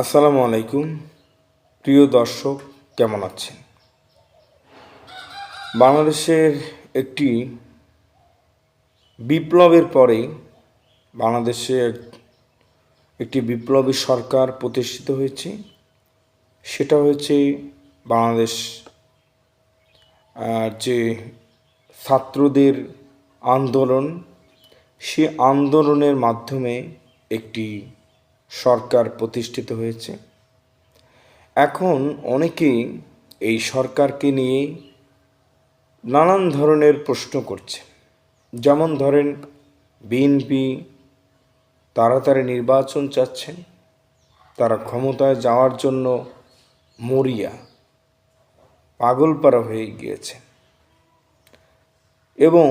আসসালামু আলাইকুম। প্রিয় দর্শক, কেমন আছেন? বাংলাদেশের একটি বিপ্লবের পরে বাংলাদেশে একটি বিপ্লবী সরকার প্রতিষ্ঠিত হয়েছে। সেটা হয়েছে বাংলাদেশ যে ছাত্রদের আন্দোলন, সে আন্দোলনের মাধ্যমে একটি সরকার প্রতিষ্ঠিত হয়েছে। এখন অনেকেই এই সরকারকে নিয়ে নানান ধরনের প্রশ্ন করছে। যেমন ধরেন, বিএনপি তাড়াতাড়ি নির্বাচন চাচ্ছেন তারা ক্ষমতায় যাওয়ার জন্য মরিয়া, পাগলপাড়া হয়ে গিয়েছে। এবং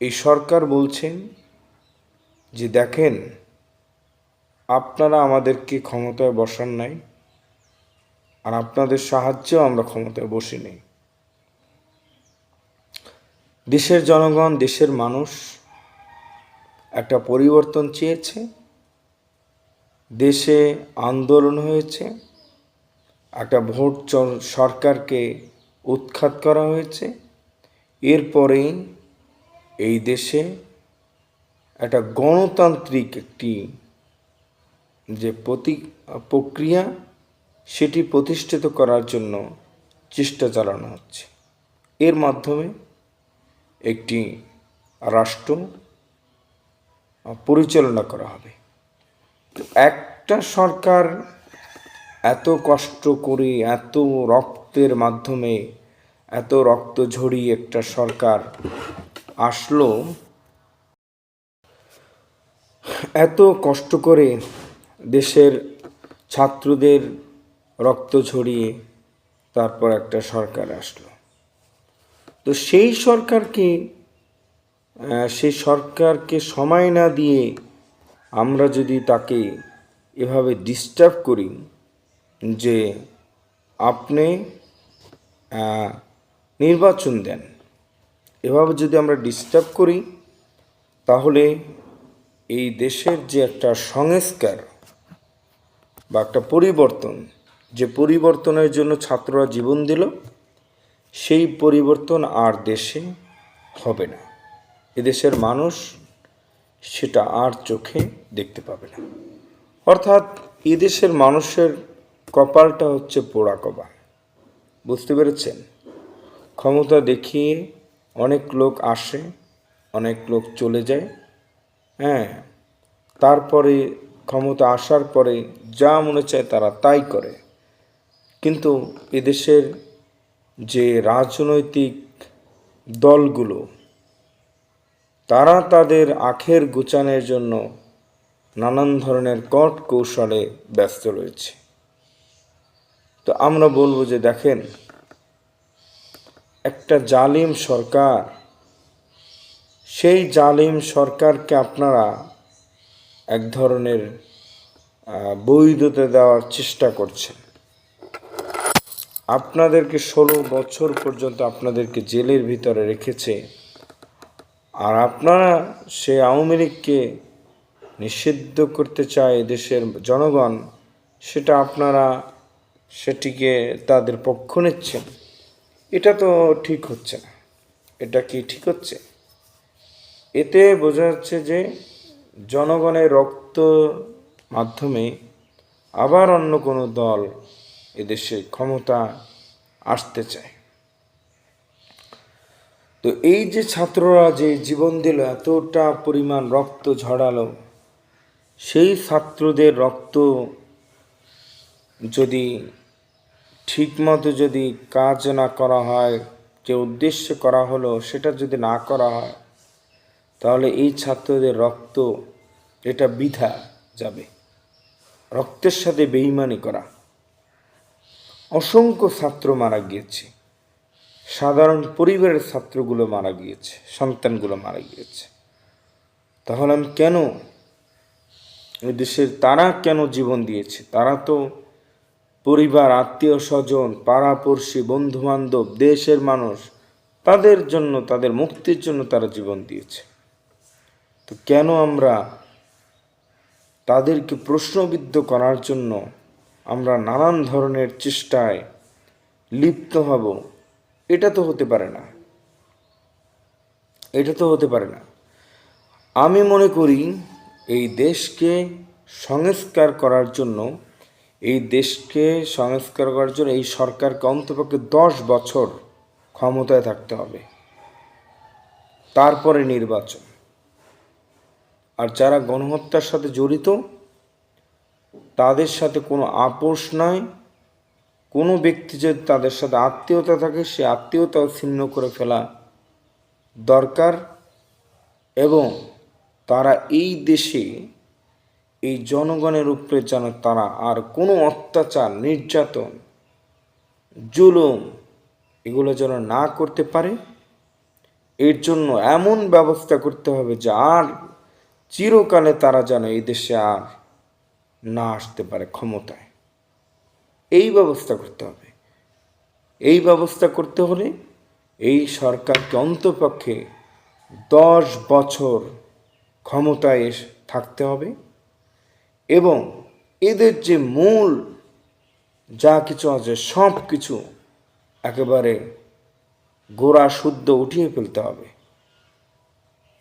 এই সরকার বলছেন যে, দেখেন আপনারা আমাদেরকে ক্ষমতায় বসান নাই, আর আপনাদের সাহায্যেও আমরা ক্ষমতায় বসি নেই। দেশের জনগণ, দেশের মানুষ একটা পরিবর্তন চেয়েছে, দেশে আন্দোলন হয়েছে, একটা ভোট সরকারকে উৎখাত করা হয়েছে। এরপরেই এই দেশে একটা গণতান্ত্রিক একটি যে প্রতি প্রক্রিয়া সেটি প্রতিষ্ঠিত করার জন্য চেষ্টা চালানো হচ্ছে। এর মাধ্যমে একটি রাষ্ট্র পরিচালনা করা হবে। একটা সরকার এত কষ্ট করে, এত রক্তের মাধ্যমে, এত রক্ত ঝরিয়ে একটা সরকার আসলো, এত কষ্ট করে দেশের ছাত্রদের রক্ত ঝরিয়ে তারপর একটা সরকার আসলো। তো সেই সরকারকে সেই সরকারকে সময় না দিয়ে আমরা যদি তাকে এভাবে ডিস্টার্ব করি যে আপনি নির্বাচন দেন, এভাবে যদি আমরা ডিস্টার্ব করি, তাহলে এই দেশের যে একটা সংস্কার বা একটা পরিবর্তন, যে পরিবর্তনের জন্য ছাত্ররা জীবন দিল, সেই পরিবর্তন আর দেশে হবে না। এদেশের মানুষ সেটা আর চোখে দেখতে পাবে না। অর্থাৎ এদেশের মানুষের কপালটা হচ্ছে পোড়া কপাল। বুঝতে পেরেছেন? ক্ষমতা দেখিয়ে অনেক লোক আসে, অনেক লোক চলে যায় হ্যাঁ তারপরে ক্ষমতা আসার পরে যা মনে চায় তারা তাই করে। কিন্তু এদেশের যে রাজনৈতিক দলগুলো, তারা তাদের আখের গুচানের জন্য নানান ধরনের কট কৌশলে ব্যস্ত রয়েছে। তো আমরা বলব যে দেখেন, একটা জালিম সরকার, সেই জালিম সরকারকে আপনারা এক ধরনের বৈধতা দেওয়ার চেষ্টা করছেন। আপনাদেরকে ষোলো বছর পর্যন্ত আপনাদেরকে জেলের ভিতরে রেখেছে। আর আপনারা সে আওয়ামী লীগকে নিষিদ্ধ করতে চায় দেশের জনগণ, সেটা আপনারা সেটিকে তাদের পক্ষ নিচ্ছেন। এটা তো ঠিক হচ্ছে না। এটা কি ঠিক হচ্ছে? এতে বোঝা যাচ্ছে যে জনগণের রক্ত মাধ্যমে আবার অন্য কোনো দল এদেশে ক্ষমতা আসতে চায়। তো এই যে ছাত্ররা যে জীবন দিল, এতটা পরিমাণ রক্ত ঝরালো, সেই ছাত্রদের রক্ত যদি ঠিকমতো যদি কাজ না করা হয়, যে উদ্দেশ্য করা হলো, সেটা যদি না করা হয়, তাহলে এই ছাত্রদের রক্ত এটা বৃথা যাবে। রক্তের সাথে বেইমানি করা। অসংখ্য ছাত্র মারা গিয়েছে। সাধারণ পরিবারের ছাত্রগুলো মারা গিয়েছে, সন্তানগুলো মারা গিয়েছে। তাহলে আমি কেন দেশের তারা কেন জীবন দিয়েছে? তারা তো পরিবার, আত্মীয় স্বজন, পাড়াপড়শি বন্ধু বান্ধব দেশের মানুষ, তাদের জন্য, তাদের মুক্তির জন্য তারা জীবন দিয়েছে। তো কেন আমরা তাদেরকে প্রশ্নবিদ্ধ করার জন্য আমরা নানান ধরনের চেষ্টায় লিপ্ত হব। এটা তো হতে পারে না। এটা তো হতে পারে না। আমি মনে করি এই দেশকে সংস্কার করার জন্য, এই দেশকে সংস্কার করার জন্য এই সরকারকে অন্তপক্ষে দশ বছর ক্ষমতায় থাকতে হবে। তারপরে নির্বাচন। আর যারা গণহত্যার সাথে জড়িত, তাদের সাথে কোনো আপোষ নয় কোনো ব্যক্তি যদি তাদের সাথে আত্মীয়তা থাকে, সে আত্মীয়তাও ছিন্ন করে ফেলা দরকার এবং তারা এই দেশে, এই জনগণের উপরে যেন তারা আর কোনো অত্যাচার, নির্যাতন, জুলুম এগুলো যেন না করতে পারে, এর জন্য এমন ব্যবস্থা করতে হবে যে আর চিরকালে তারা যেন এই দেশে আর না আসতে পারে ক্ষমতায়। এই ব্যবস্থা করতে হবে। এই ব্যবস্থা করতে হলে এই সরকারকে অন্তপক্ষে দশ বছর ক্ষমতায় থাকতে হবে এবং এদের যে মূল যা কিছু আছে, সব কিছু একেবারে গোড়া শুদ্ধ উঠিয়ে ফেলতে হবে।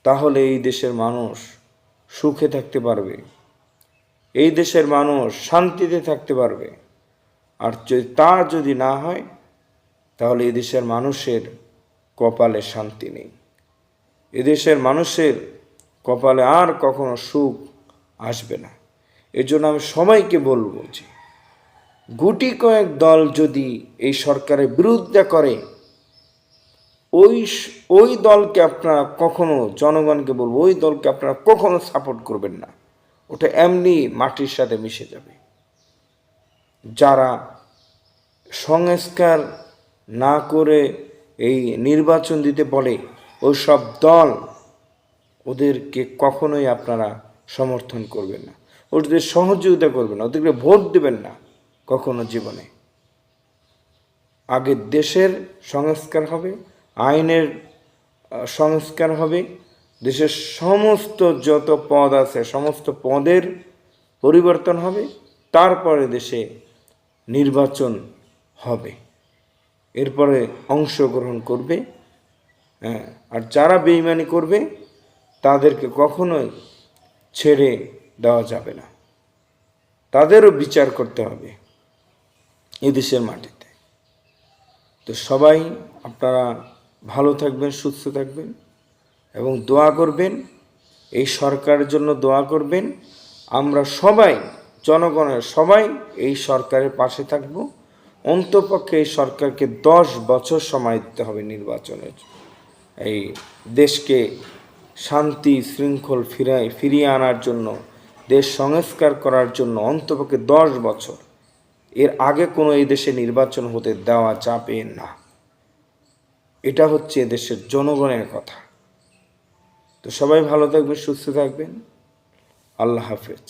তাহলে এই দেশের মানুষ সুখে থাকতে পারবে। এই দেশের মানুষ শান্তিতে থাকতে পারবে। আর তা যদি না হয়, তাহলে এই দেশের মানুষের কপালে শান্তি নেই। এদেশের মানুষের কপালে আর কখনো সুখ আসবে না। এজন্য আমি সবাইকে বলব যে, গুটি কয়েক দল যদি এই সরকারের বিরুদ্ধে করে ওই ওই দলকে আপনারা কখনো জনগণকে বলব, ওই দলকে আপনারা কখনো সাপোর্ট করবেন না। ওটা এমনি মাটির সাথে মিশে যাবে। যারা সংস্কার না করে এই নির্বাচন দিতে বলে ওই সব দল ওদেরকে কখনোই আপনারা সমর্থন করবেন না। ওদের সহযোগিতা করবেন না, ওদেরকে ভোট দেবেন না কখনো জীবনে। আগে দেশের সংস্কার হবে আইনের সংস্কার হবে। দেশের সমস্ত যত পদ আছে, সমস্ত পদের পরিবর্তন হবে। তারপরে দেশে নির্বাচন হবে। এরপরে অংশগ্রহণ করবে। হ্যাঁ আর যারা বেইমানি করবে, তাদেরকে কখনোই ছেড়ে দেওয়া যাবে না। তাদেরও বিচার করতে হবে এদেশের মাটিতে। তো সবাই, আপনারা ভালো থাকবেন, সুস্থ থাকবেন এবং দোয়া করবেন। এই সরকারের জন্য দোয়া করবেন। আমরা সবাই, জনগণের সবাই এই সরকারের পাশে থাকব। অন্তপক্ষে এই সরকারকে দশ বছর সময় দিতে হবে নির্বাচনের। এই দেশকে শান্তি, শৃঙ্খল ফিরাই, ফিরিয়ে আনার জন্য, দেশ সংস্কার করার জন্য অন্তপক্ষে দশ বছর। এর আগে কোনো এই দেশে নির্বাচন হতে দেওয়া যাবে না। এটা হচ্ছে দেশের জনগণের কথা। তো সবাই ভালো থাকবেন সুস্থ থাকবেন। আল্লাহ হাফেজ।